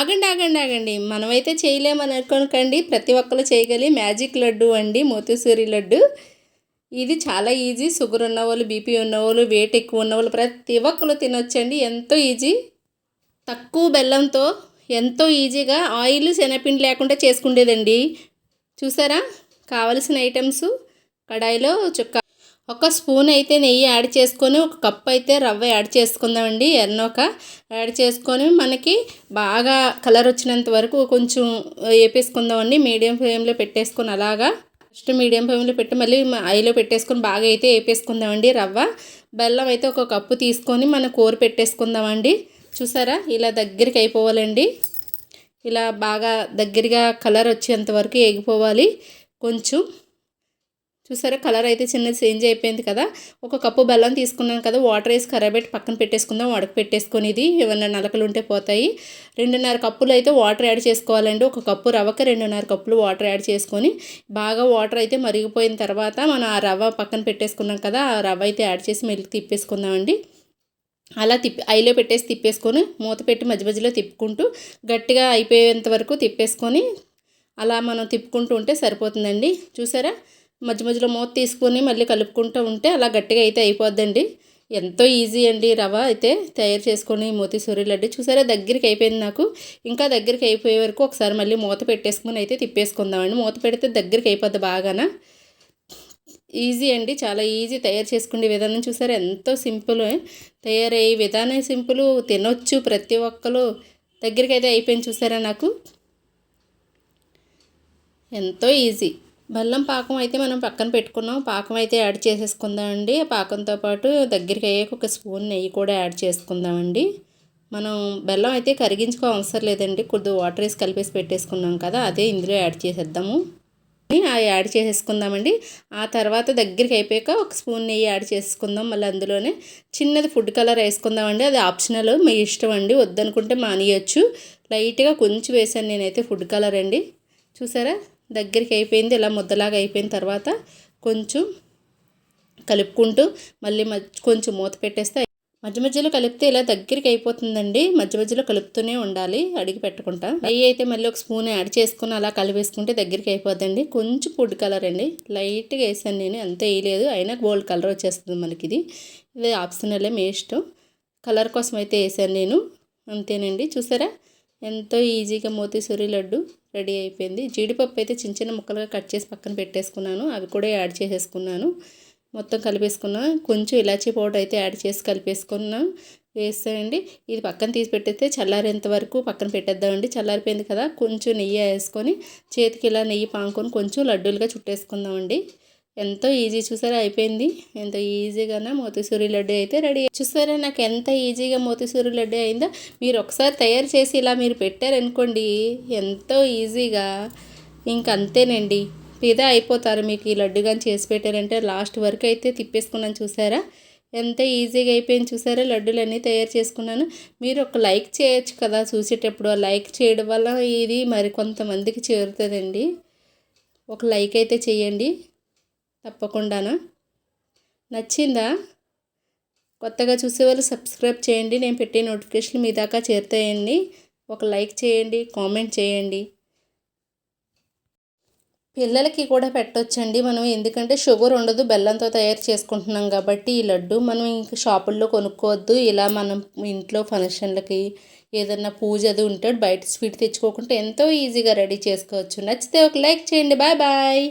ఆగండి ఆగండి ఆగండి. మనమైతే చేయలేమని అనుకోనకండి ప్రతి ఒక్కరు చేయగలి మ్యాజిక్ లడ్డు అండి మోతీసూరి లడ్డు. ఇది చాలా ఈజీ. షుగర్ ఉన్న వాళ్ళు బీపీ ఉన్న వాళ్ళు వెయిట్ ఎక్కువ ఉన్న వాళ్ళు ప్రతి ఒక్కరు తినొచ్చండి. ఎంతో ఈజీ. తక్కువ బెల్లంతో ఎంతో ఈజీగా ఆయిల్ శనగపిండి లేకుండా చేసుకునేదండి చూసారా? కావలసిన ఐటమ్స్ కడాయిలో చుక్క ఒక స్పూన్ అయితే నెయ్యి యాడ్ చేసుకొని ఒక కప్ అయితే రవ్వ యాడ్ చేసుకుందామండి. ఎన్నోక యాడ్ చేసుకొని మనకి బాగా కలర్ వచ్చినంత వరకు కొంచెం వేపేసుకుందామండి. మీడియం ఫ్లేమ్లో పెట్టేసుకొని అలాగా ఫస్ట్ మీడియం ఫ్లేమ్లో పెట్టి మళ్ళీ ఐలో పెట్టేసుకొని బాగా అయితే వేపేసుకుందామండి రవ్వ. బెల్లం అయితే ఒక కప్పు తీసుకొని మన కూర పెట్టేసుకుందామండి. చూసారా? ఇలా దగ్గరికి అయిపోవాలండి. ఇలా బాగా దగ్గరగా కలర్ వచ్చేంత వరకు ఎగిపోవాలి కొంచెం చూసారా? కలర్ అయితే చిన్న చేంజ్ అయిపోయింది కదా. ఒక కప్పు బెల్లం తీసుకున్నాను కదా. వాటర్ వేసి కరబెట్టి పక్కన పెట్టేసుకుందాం. వడక పెట్టేసుకుని ఇది ఏమన్నా నలకలు ఉంటే పోతాయి. రెండున్నర కప్పులు అయితే వాటర్ యాడ్ చేసుకోవాలండి. ఒక కప్పు రవ్వకి రెండున్నర కప్పులు వాటర్ యాడ్ చేసుకొని బాగా వాటర్ అయితే మరిగిపోయిన తర్వాత మనం ఆ రవ్వ పక్కన పెట్టేసుకున్నాం కదా. ఆ రవ్వ అయితే యాడ్ చేసి మెల్లికి తిప్పేసుకుందామండి అలా తిప్పి ఐలో పెట్టేసి తిప్పేసుకొని మూత పెట్టి మధ్య మధ్యలో తిప్పుకుంటూ గట్టిగా అయిపోయేంత వరకు తిప్పేసుకొని అలా మనం తిప్పుకుంటూ ఉంటే సరిపోతుందండి. చూసారా? మధ్య మధ్యలో మూత తీసుకొని మళ్ళీ కలుపుకుంటూ ఉంటే అలా గట్టిగా అయితే అయిపోద్దండి. ఎంతో ఈజీ అండి రవ అయితే తయారు చేసుకొని మోతీసూరి లడ్డు. చూసారా? దగ్గరికి అయిపోయింది నాకు. ఇంకా దగ్గరికి అయిపోయే వరకు ఒకసారి మళ్ళీ మూత పెట్టేసుకొని అయితే తిప్పేసుకుందామండి. మూత పెడితే దగ్గరికి అయిపోద్ది బాగానా? ఈజీ అండి. చాలా ఈజీ తయారు చేసుకునే విధానం. చూసారా? ఎంతో సింపుల్. తయారయ్యే విధానం సింపుల్. తినొచ్చు ప్రతి ఒక్కరు దగ్గరికి అయితే అయిపోయింది చూసారా నాకు? ఎంతో ఈజీ బెల్లం పాకం అయితే మనం పక్కన పెట్టుకున్నాం. పాకం అయితే యాడ్ చేసేసుకుందామండి. పాకంతో పాటు దగ్గరికి అయ్యాక ఒక స్పూన్ నెయ్యి కూడా యాడ్ చేసుకుందామండి. మనం బెల్లం అయితే కరిగించుకో అవసరం లేదండి. కొద్దిగా వాటర్ వేసి కలిపేసి పెట్టేసుకున్నాం కదా అదే ఇందులో యాడ్ చేసేద్దాము. యాడ్ చేసేసుకుందామండి. ఆ తర్వాత దగ్గరికి అయిపోయాక ఒక స్పూన్ నెయ్యి యాడ్ చేసుకుందాం. మళ్ళీ అందులోనే చిన్నది ఫుడ్ కలర్ వేసుకుందామండి. అది ఆప్షనల్ మీ ఇష్టం అండి. వద్దనుకుంటే మానేయచ్చు. లైట్గా కొంచెం వేసాను నేనైతే ఫుడ్ కలర్ అండి. చూసారా? దగ్గరికి అయిపోయింది ఇలా ముద్దలాగా అయిపోయిన తర్వాత కొంచెం కలుపుకుంటూ మళ్ళీ కొంచెం మూత పెట్టేస్తే మధ్య మధ్యలో కలిపితే ఇలా దగ్గరికి అయిపోతుందండి. మధ్య మధ్యలో కలుపుతూనే ఉండాలి అడిగి పెట్టుకుంటా. నెయ్యి అయితే మళ్ళీ ఒక స్పూన్ యాడ్ చేసుకుని అలా కలిపేసుకుంటే దగ్గరికి అయిపోద్దండి. కొంచెం ఫుడ్ కలర్ అండి. లైట్గా వేసాను నేను అంత వేయలేదు. అయినా గోల్డ్ కలర్ వచ్చేస్తుంది మనకి ఇది ఇది ఆప్షనలే మీ ఇష్టం. కలర్ కోసం అయితే వేసాను నేను. అంతేనండి. చూసారా? ఎంతో ఈజీగా మోతీసూరి లడ్డు. రెడీ అయిపోయింది. జీడిపప్పు అయితే చిన్న చిన్న ముక్కలుగా కట్ చేసి పక్కన పెట్టేసుకున్నాను. అవి కూడా యాడ్ చేసేసుకున్నాను. మొత్తం కలిపేసుకున్నా. కొంచెం ఇలాచీ పౌడర్ అయితే యాడ్ చేసి కలిపేసుకున్నాం. వేస్తానండి ఇది పక్కన తీసి పెట్టేస్తే చల్లారేంత వరకు పక్కన పెట్టేద్దామండి. చల్లారిపోయింది కదా. కొంచెం నెయ్యి వేసుకొని చేతికి ఇలా నెయ్యి పాముకొని కొంచెం లడ్డూలుగా చుట్టేసుకుందామండి. ఎంతో ఈజీ చూసారా? అయిపోయింది. ఎంత ఈజీగానే మోతీసూరి లడ్డు అయితే రెడీ చూసారా? నాకు ఎంత ఈజీగా మోతీసూరి లడ్డు అయిందో. మీరు ఒకసారి తయారు చేసి ఇలా మీరు పెట్టారనుకోండి ఎంతో ఈజీగా. ఇంకంతేనండి పిదా అయిపోతారు మీకు ఈ లడ్డు కానీ చేసి పెట్టారంటే. లాస్ట్ వరకు అయితే తిప్పేసుకున్నాను చూసారా? ఎంత ఈజీగా అయిపోయింది చూసారా? లడ్డూలన్నీ తయారు చేసుకున్నాను. మీరు ఒక లైక్ చేయొచ్చు కదా చూసేటప్పుడు. లైక్ చేయడం వల్ల ఇది మరి కొంతమందికి చేరుతుందండి. ఒక లైక్ అయితే చేయండి. తప్పకుండానా? నచ్చిందా? కొత్తగా చూసేవాళ్ళు సబ్స్క్రైబ్ చేయండి. నేను పెట్టే నోటిఫికేషన్ మీ దాకా చేరుతాయండి. ఒక లైక్ చేయండి కామెంట్ చేయండి. పిల్లలకి కూడా పెట్టొచ్చండి మనం. ఎందుకంటే షుగర్ ఉండదు బెల్లంతో తయారు చేసుకుంటున్నాం కాబట్టి ఈ లడ్డు మనం ఇంక షాపుల్లో కొనుక్కోవద్దు. ఇలా మనం ఇంట్లో ఫంక్షన్లకి ఏదన్నా పూజ అది ఉంటే బయట స్వీట్ తెచ్చుకోకుండా ఎంతో ఈజీగా రెడీ చేసుకోవచ్చు. నచ్చితే ఒక లైక్ చేయండి. Bye bye.